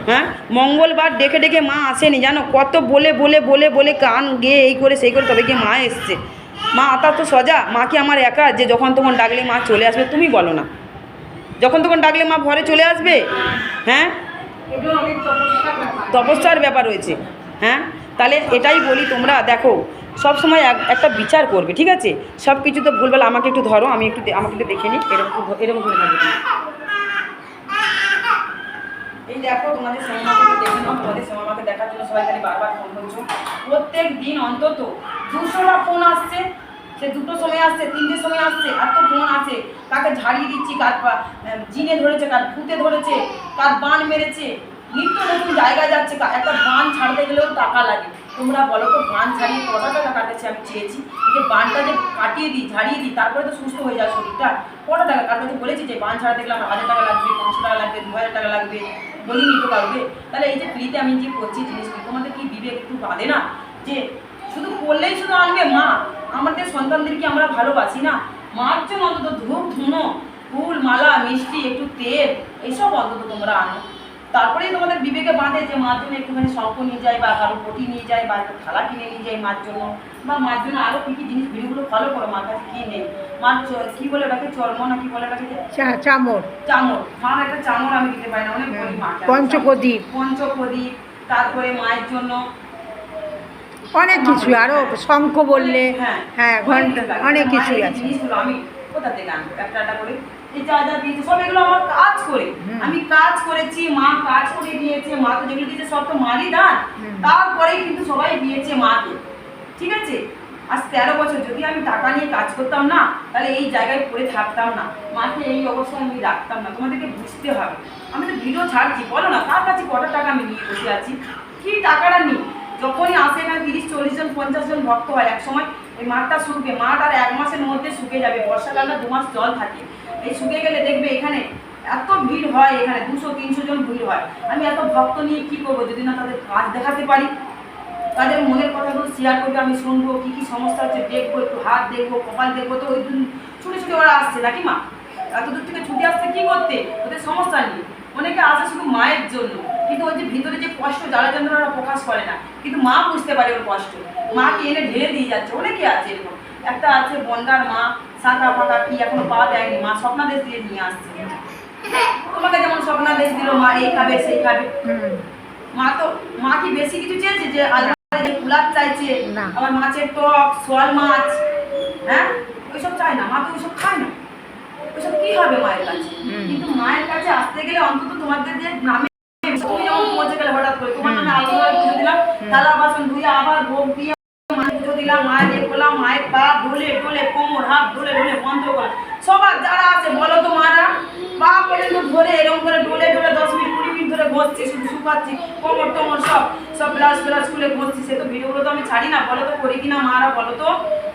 হ্যাঁ? মঙ্গলবার ডেকে ডেকে মা আসেনি, জানো? কত বলে বলে বলে বলে কান গেয়ে এই করে সেই করে, তবে গিয়ে মা এসছে। মা তা তো সজা। মা কি আমার একা? যে যখন তখন ডাকলে মা চলে আসবে, তুমি বলো না। যখন তখন ডাকলে মা ঘরে চলে আসবে? হ্যাঁ? তপস্যার ব্যাপার রয়েছে। হ্যাঁ? তাহলে এটাই বলি তোমরা, দেখো, সব সময় এক, একটা বিচার করবে, ঠিক আছে? সব কিছু তো ভুলভাল আমাকে একটু ধরো, আমি একটু আমাকে একটু দেখে নিই এরকম এরকম করে। এই দেখো, তোমাদের একটু দেখে নাও, তোমাদের সিনেমাকে দেখার জন্য সবাই খালি বারবার ফোন করছ। প্রত্যেক দিন অন্তত দুশোটা ফোন আসছে, সে দুটো সময় আসছে, তিনটে সময় আসছে আর তো ফোন আছে। তাকে ঝাড়িয়ে দিচ্ছি, কার জিনে ধরেছে, কার ফুটে ধরেছে, কার বান মেরেছে, নিত্য নতুন জায়গায় যাচ্ছে একটা বান ছাড়তে গেলেও টাকা লাগে। তোমরা বলো তো, বান ছাড়িয়ে কত টাকা কাটাচ্ছে আমি চেয়েছি। যে বানটা যে কাটিয়ে দিই, ঝাড়িয়ে দিই, তারপরে তো সুস্থ হয়ে যায় শরীরটা। কত টাকা? কাটাতে বলেছি যে বান ছাড়াতে গেলে আমার হাজার টাকা লাগবে, পাঁচশো টাকা লাগবে, দু হাজার টাকা লাগবে বলিনি তো কাউকে তাহলে এই যে ফ্রিতে আমি যে করছি জিনিসগুলো তোমাদের কি বিবেক একটু বাঁধে না? যে শুধু করলেই শুধু আনবে মা? আমাদের সন্তানদেরকে আমরা ভালোবাসি না? মার জন্য অন্তত ধূপ, ধুনো, ফুল, মালা, মিষ্টি, একটু তেল এইসব অন্তত তোমরা আনো। তারপরেই তোমাদের বিবেকে বাঁধে যে মার জন্য একটুখানি শঙ্খ নিয়ে যায় বা কারও পটি নিয়ে যায় বা একটা থালা কিনে নিয়ে যায় মার জন্য বা মার জন্য আরও কী কী জিনিস ভিডিওগুলো ফলো করো মার কাছে কী নেই? মার কী বলে ওটাকে চর্ম না কী বলে ওটাকে চা- চামড় চামড় মার একটা চামড় আমি দিতে পারি না অনেক বলি মাকে পঞ্চপ্রদীপ। পঞ্চপ্রদীপ তারপরে মায়ের জন্য অনেক কিছু আরও শঙ্খ বললে হ্যাঁ ঘণ্টা অনেক কিছুই আছে। জিনিসগুলো আমি কোথা থেকে আনব? একটা একটা করে এই দিয়েছে সব এগুলো আমার কাজ করে। আমি কাজ করেছি মা কাজ করে দিয়েছে মা তো যেগুলো দিয়েছে সব তো মারই দান। হুম। তারপরেই কিন্তু সবাই দিয়েছে মাকে। ঠিক আছে? আজ তেরো বছর যদি আমি টাকা নিয়ে কাজ করতাম না তাহলে এই জায়গায় পড়ে থাকতাম না। মাকে এই অবস্থায় আমি রাখতাম না। তোমাদেরকে বুঝতে হবে। আমি তো ভিডিও ছাড়ছি বলো না কার কাছে কত টাকা আমি নিয়ে বসে আছি? কি টাকাটা নিই? যখনই আসে এখানে তিরিশ চল্লিশ জন পঞ্চাশ জন ভক্ত হয় এক সময় এই মাঠটা শুকবে মাঠ আর এক মাসের মধ্যে শুকে যাবে। বর্ষাকালটা দু মাস জল থাকে। এই শুকে গেলে দেখবে এখানে এত ভিড় হয় এখানে, দুশো, তিনশো জন ভিড় হয়। আমি এত ভক্ত নিয়ে কি করব যদি না তাদের কাজ দেখাতে পারি? তাদের মনের কথাগুলো শেয়ার করবে, আমি শুনব, কী কী সমস্যা হচ্ছে দেখব, একটু হাত দেখব, কপাল দেখব। তো ওই দিন ছুটে ছুটে ওরা আসছে, নাকি মা? এত দূর থেকে ছুটে আসছে কী করতে? ওদের সমস্যা নেই। অনেকে আসে শুধু মায়ের জন্য। কিন্তু ওই যে ভিতরে যে কষ্ট জ্বালা যন্ত্রণা প্রকাশ করে না। কিন্তু মা বুঝতে পারে ওর কষ্ট। মাকে এনে ঢেলে দিয়ে যাচ্ছে। অনেকে আছে এরকম? একটা আছে বন্ডার মা শাখা ফাঁকা কি এখনও পাওয়া যায়নি মা স্বপ্নাদেশ দিয়ে নিয়ে আসছে। তোমাকে যেমন স্বপ্নাদেশ দিল মা এই খাবে সেই খাবে। মা তো মা কি বেশি কিছু চেয়েছে যে কুলার চাইছে। আবার মাছের টক সোয়াল মাছ হ্যাঁ? ওইসব চায় না। মা তো ওইসব খায় না। ওইসব কি হবে মায়ের কাছে? কিন্তু মায়ের কাছে আসতে গেলে অন্তত তোমাদের যে নামে তুমি যেমন পৌঁছে গেলে হঠাৎ করে। তোমার নামে আলাদা পুজো দিলাম। থালা বাসন ধুয়ে আবার ভোগ দিয়ে মায়ের পুজো দিলাম। মায়ের ইয়ে করলাম মায়ের পা ঢোলে ঢোলে কোমর হাত ঢোলে ঢোলে বন্ধ করে। সবার যারা আছে বলো তো মারা পা পর্যন্ত ধরে এরকম করে ডোলে ডোলে দশ মিনিট কুড়ি মিনিট ধরে ঘষছি শুধু শুকাচ্ছি কোমর টোমর সব সব ব্লাউজ ফ্লাউজ খুলে ঘষছি। সে তো ভিডিওগুলো তো আমি ছাড়ি না বলো তো করি কিনা মারা বলো তো?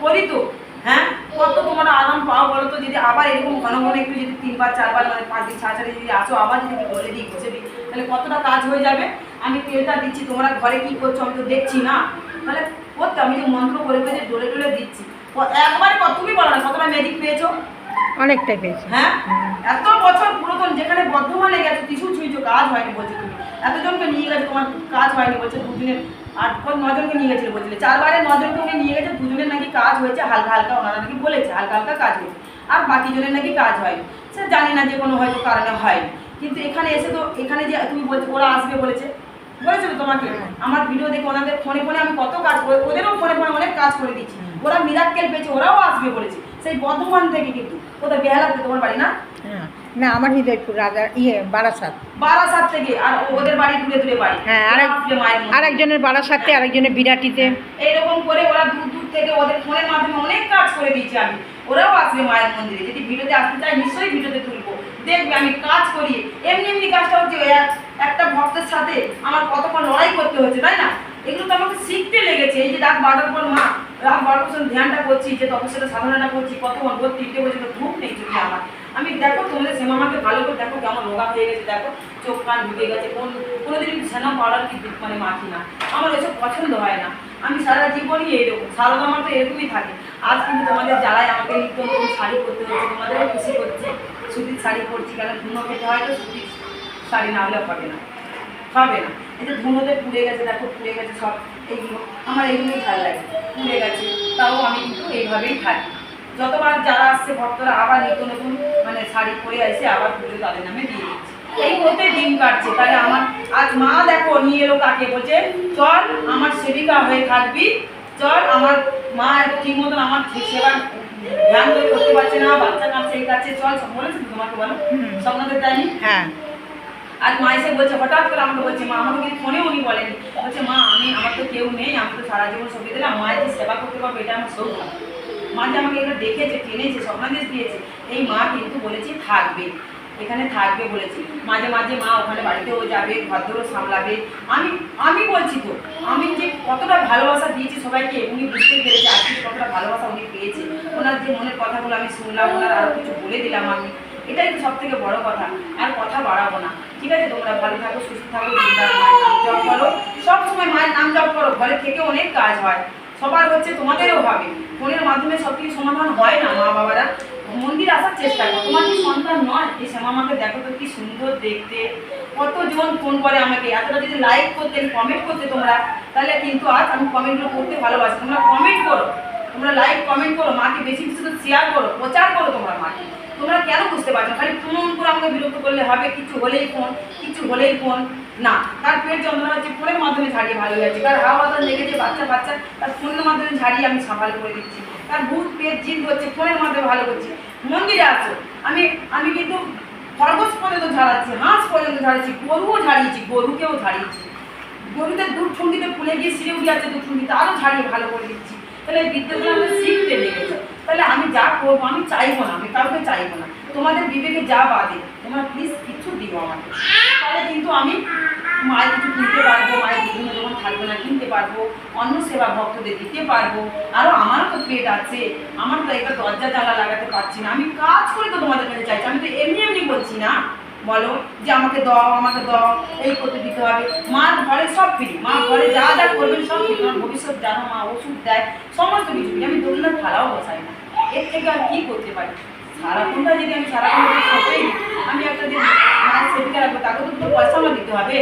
করি তো। হ্যাঁ? কত তোমরা আরাম পাও বলো তো? যদি আবার এরকম ঘন ঘন একটু যদি তিনবার চারবার মানে পাঁচ দিন ছাড়া যদি আসো আবার যদি বলে দিই ঘষে দিই তাহলে কতটা কাজ হয়ে যাবে? আমি তেলটা দিচ্ছি তোমরা ঘরে কি করছ আমি তো দেখছি না। তাহলে করতে আমি যে মন্ত্র করে করে ডলে ডলে দিচ্ছি। একবারে কত তুমি বলো না কতটা ম্যাজিক পেয়েছ? অনেকটাই পেয়েছি। হ্যাঁ? এত বছর পুরাতন যেখানে বর্ধমানে গেছো কিছু ছুঁইছো কাজ হয়নি বলছো তুমি। এতজনকে নিয়ে গেছো তোমার কাজ হয়নি বলছো দুজনের আট পর নজনকে নিয়ে গেছিল বলছিলে? চারবারে নজনকে উনি নিয়ে গেছে দুজনের নাকি কাজ হয়েছে হালকা হালকা ওনারা নাকি বলেছে হালকা হালকা কাজ হয়েছে। আর বাকি জনের নাকি কাজ হয়নি। সে জানি না যে কোনো হয়তো কারণে হয়নি। কিন্তু এখানে এসে তো এখানে যে তুমি বলছো ওরা আসবে বলেছে। বলেছে তো তোমাকে? আমার ভিডিও দেখে ওনাদের ফোনে ফোনে আমি কত কাজ করে ওদেরও ফোনে ফোনে অনেক কাজ করে দিচ্ছি। ওরা মিরাক্কেল পেয়েছে ওরাও আসবে বলেছে। সেই বর্ধমান থেকে কিন্তু কোথায় বেহালাতে তোমার বাড়ি না? হ্যাঁ। না আমার হৃদয়পুর রাজা ইয়ে বারাসাত। বারাসাত থেকে আর ওদের বাড়ি দূরে দূরে বাড়ি। হ্যাঁ মন্দিরে। আরেকজনের বারাসাতে আরেকজনের বিরাটিতে। এইরকম করে ওরা দূর দূর থেকে ওদের ফোনের মাধ্যমে অনেক কাজ করে দিয়েছি আমি। ওরাও আসবে মায়ের মন্দিরে। যদি ভিডিওতে আসতে চাই নিশ্চয়ই ভিডিওতে তুলবো। দেখবে আমি কাজ করি। এমনি এমনি কাজটা হচ্ছে একটা ভক্তের সাথে আমার কতক্ষণ লড়াই করতে হচ্ছে তাই না? এগুলো তো আমাকে শিখতে লেগেছে। এই যে রাত বারোটার পর মা রাত বারোটার সময় ধ্যানটা করছি যে তপস্যাটা সাধনাটা করছি কত ভোর তিনটে পর্যন্ত ঘুম নেই চোখে আমার। আমি, দেখো তোমাদের শ্যামা আমাকে ভালো করে, দেখো কেমন রোগা হয়ে গেছে, দেখো চোখ কান ঢুকে গেছে, কোন, কোনোদিন শ্যানা পাউডার কি মানে মাখি না। আমার এসব পছন্দ হয় না। আমি সারা জীবনই এইরকম সারদা আমার তো এরকমই থাকে। আজ কিন্তু তোমাদের জ্বালায় আমাকে নিত্য নতুন শাড়ি পরতে হচ্ছে, তোমাদেরও খুশি করছে। সুতির শাড়ি পরছি কারণ ধুনো খেতে হয় তো সুতির শাড়ি না হলে হবে না। হবে না। যে ধুনোতে পুড়ে গেছে, দেখো পুড়ে গেছে সব, এইগুলো। আমার এইগুলোই ভালো লাগে। পুড়ে গেছে, তাও আমি কিন্তু এইভাবেই থাকি। যতবার যারা আসছে ভক্তরা আবার নতুন নতুন মানে শাড়ি পরে আসে আবার পুজো তাদের নামে দিয়ে দিচ্ছে। এই করতে দিন কাটছে। তাহলে আমার আজ মা দেখো নিয়ে এলো কাকে? বলছে চল আমার সেবিকা হয়ে থাকবি। চল আমার মা ঠিক মতন আমার সে- সেবা ধ্যান করে করতে পারছে না বাচ্চা কাছে কাছে চল সব বলেছে তোমাকে বলো। স্বপ্নদের তাই হ্যাঁ। আজ মা এসে বলছে হঠাৎ করে আমাকে বলছে মা আমাকে কিন্তু ফোনে উনি বলেন বলছে মা আমি আমার তো কেউ নেই আমি তো সারা জীবন সবই দিলাম মায়ের যে সেবা করতে পারব এটা আমার সৌভাগ্য। মা যে আমাকে এটা দেখেছে টেনেছে স্বপ্নাদেশ দিয়েছে, এই মা কিন্তু বলেছে থাকবে। এখানে থাকবে বলেছি। মাঝে মাঝে মা ওখানে বাড়িতেও যাবে ঘরদোরও সামলাবে। আমি আমি বলছি তো, আমি যে কতটা ভালোবাসা দিয়েছি সবাইকে, উনি বুঝতে পেরেছে, আজকে কতটা ভালোবাসা উনি পেয়েছে। ওনার যে মনের কথাগুলো আমি শুনলাম, ওনার আরও কিছু বলে দিলাম আমি। এটাই তো সব থেকে বড় কথা। আর কথা বাড়াবো না। ঠিক আছে, তোমরা ভালো থাকো, সুস্থ থাকো জপ করো। সবসময় মায়ের নাম জপ করো। ঘরে থেকে অনেক কাজ হয়। সবার হচ্ছে তোমাদেরও হবে। ফোনের মাধ্যমে সব কিছু সমাধান হয় না, মা বাবারা। মন্দির আসার চেষ্টা করো। তোমার কি সন্তান নয়? এই শ্যামা আমাকে দেখো তো কি সুন্দর দেখতে। কতজন ফোন করে আমাকে? এতটা যদি লাইক করতে কমেন্ট করতে তোমরা, তাহলে কিন্তু আজ আমি কমেন্টগুলো করতে ভালোবাসি। তোমরা কমেন্ট করো। তোমরা লাইক কমেন্ট করো। মাকে বেশি বেশি শেয়ার করো। প্রচার করো তোমরা মাকে। তোমরা কেন বুঝতে পারছ? খালি ফোন করে আমাকে বিরক্ত করলে হবে, কিছু হলেই ফোন, কিছু হলেই ফোন। না, তার পেট যন্ত্রণা হচ্ছে, ফোনের মাধ্যমে ঝাড়িয়ে ভালো হয়ে যাচ্ছে কার হাওয়া বাতাস লেগেছে বাচ্চা বাচ্চা, তার ফোনের মাধ্যমে ঝাড়িয়ে আমি সাফাল করে দিচ্ছি। তার ভূত, পেট জিন হচ্ছে, ফোনের মাধ্যমে ভালো করছে। মন্দিরে আসো। আমি আমি কিন্তু খরগোশ পর্যন্ত ঝাড়াচ্ছি, হাঁস পর্যন্ত ঝাড়াচ্ছি, গরুও ঝাড়িয়েছি, গরুকেও ঝাড়িয়েছি। গরুদের দুধ ঠুন্ডিতে ফুলে গিয়ে সিঁড়ে উঠে যাচ্ছে দুধ ঠুন্ডিতে আরও ঝাড়িয়ে ভালো করে দিচ্ছি। তাহলে এই বিদ্যাগুলো আমাদের শিখতে লেগেছে তাহলে আমি যা করব, আমি চাইব না, আমি কাউকে চাইব না। তোমাদের বিবেকে যা বাদে তোমার প্লিজ কিছু দিও আমাকে। তাহলে কিন্তু আমি মায়ের কিছু কিনতে পারব, মায়ের বিভিন্ন যখন থাকবে না কিনতে পারব, অন্য সেবা ভক্তদের দিতে পারব। আরও আমারও তো পেট আছে, আমার তো একটা দরজা জ্বালা লাগাতে পারছি না। আমি কাজ করে তো তোমাদের কাছে চাইছি, আমি তো এমনি এমনি বলছি না। বলো যে আমাকে দাও আমাকে দাও, এই করতে দিতে হবে। মা ঘরে সব ফ্রি, মা ঘরে যা যা করবেন সব ফ্রি। তোমার ভবিষ্যৎ জানো মা, ওষুধ দেয়, সমস্ত কিছু free। আমি দোলনার থালাও বসাই না। এর থেকে আর কি করতে পারি? সারাক্ষণটা যদি আমি সারাক্ষণ আমি একটা দিন মায়ের সেবিকা রাখব, তাকে তো দুটো পয়সা আমার দিতে হবে।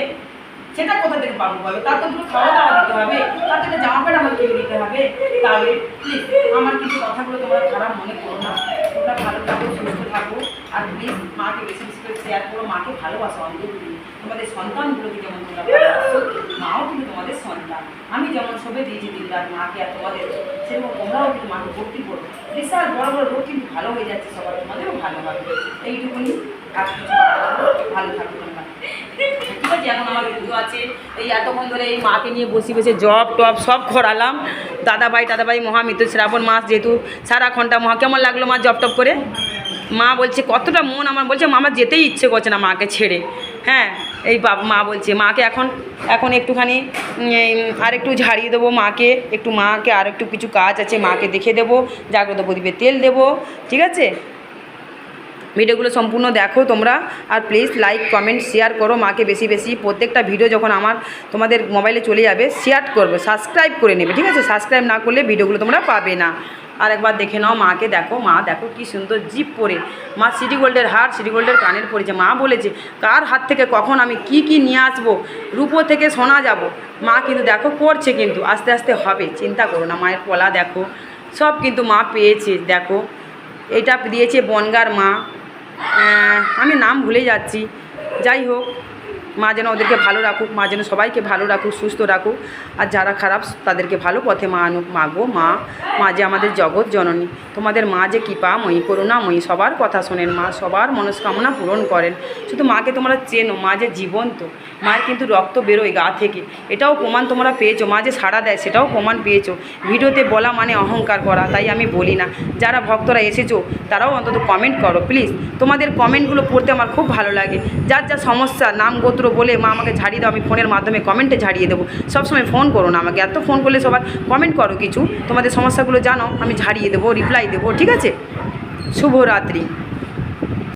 সেটা কোথা থেকে পাবো বলো? তার তো দুটো খাওয়া দাওয়া দিতে হবে। তার থেকে জামা প্যান্ট আমার কিনে দিতে হবে। তাহলে প্লিজ আমার কিছু কথাগুলো তোমরা খারাপ মনে করো না। তোমরা ভালো থাকো, সুস্থ থাকো। আর প্লিজ মাকে বেশি বেশি মাকে ভালোবাসো তোমাদের সন্তানগুলোকে যেমন মাও কিন্তু তোমাদের সন্তান। আমি যেমন সবে দিয়েছি দিনরাত মাকে আর তোমাদের, সেরকম তোমরাও কিন্তু মাকে ভর্তি করো। বিশাল বড় বড় রোগ কিন্তু ভালো হয়ে যাচ্ছে, সবার তোমাদেরও ভালো হবে এইটুকুনি ভালো থাকো তোমরা। ঠিক আছে এখন আমার আছে, এই এতক্ষণ ধরে এই মাকে নিয়ে বসে বসে জব টপ সব দাদাভাই দাদাভাই মহামিত্র, শ্রাবণ মাস যেহেতু সারা ঘণ্টা মহা কেমন লাগল মা জব টপ করে? মা বলছে, কতটা মন? আমার বলছে আমার যেতেই ইচ্ছে করছে না মাকে ছেড়ে। হ্যাঁ এই বাবা মা বলছে, মাকে এখন এখন একটুখানি আর একটু ঝাড়িয়ে দেবো মাকে, একটু মাকে আর একটু কিছু কাজ আছে, মাকে দেখে দেবো, জাগ্রত প্রদীপে তেল দেবো, ঠিক আছে? ভিডিওগুলো সম্পূর্ণ দেখো তোমরা, আর প্লিজ লাইক কমেন্ট শেয়ার করো মাকে বেশি বেশি। প্রত্যেকটা ভিডিও যখন আমার তোমাদের মোবাইলে চলে যাবে শেয়ার করবে সাবস্ক্রাইব করে নেবে, ঠিক আছে? সাবস্ক্রাইব না করলে ভিডিওগুলো তোমরা পাবে না। আর একবার দেখে নাও, মাকে দেখো, মা দেখো কি সুন্দর জিপ পরে। মা সিটি গোল্ডের হার সিটি গোল্ডের কানের পরেছে মা বলেছে, কার হাত থেকে কখন আমি কি কি নিয়ে আসব? রূপো থেকে সোনা যাব? মা কিন্তু দেখো, করছে কিন্তু, আস্তে আস্তে হবে, চিন্তা করো না, মায়ের পলা দেখো, সব কিন্তু মা পেয়েছে, দেখো। এটা দিয়েছে বনগার মা। আমি নাম ভুলে যাচ্ছি। যাই হোক মা যেন ওদেরকে ভালো রাখুক, মা যেন সবাইকে ভালো রাখুক, সুস্থ রাখুক। আর যারা খারাপ, তাদেরকে ভালো পথে মা আনুক। মা গো, মা মা যে আমাদের জগৎ জননী, তোমাদের মা যে কৃপা কৃপাময়ী করুণাময়ী সবার কথা শোনেন। মা সবার মনস্কামনা পূরণ করেন। শুধু মাকে তোমরা চেনো, মা যে জীবন্ত মায়ের কিন্তু রক্ত বেরোয় গা থেকে। এটাও প্রমাণ তোমরা পেয়েছ, মা যে সাড়া দেয়, সেটাও প্রমাণ পেয়েছ। ভিডিওতে বলা মানে অহংকার করা, তাই আমি বলি না। যারা ভক্তরা এসেছ, তারাও অন্তত কমেন্ট করো প্লিজ তোমাদের কমেন্টগুলো পড়তে আমার খুব ভালো লাগে। যার যা সমস্যা, নাম গোত্র বলে, মা, আমাকে ঝাড়িয়ে দাও, আমি ফোনের মাধ্যমে কমেন্টে ঝাড়িয়ে দেবো। সবসময় ফোন করো না আমাকে। এত ফোন করলে সবাই কমেন্ট করো কিছু। তোমাদের সমস্যাগুলো জানো, আমি ঝাড়িয়ে দেবো রিপ্লাই দেবো, ঠিক আছে? শুভরাত্রি।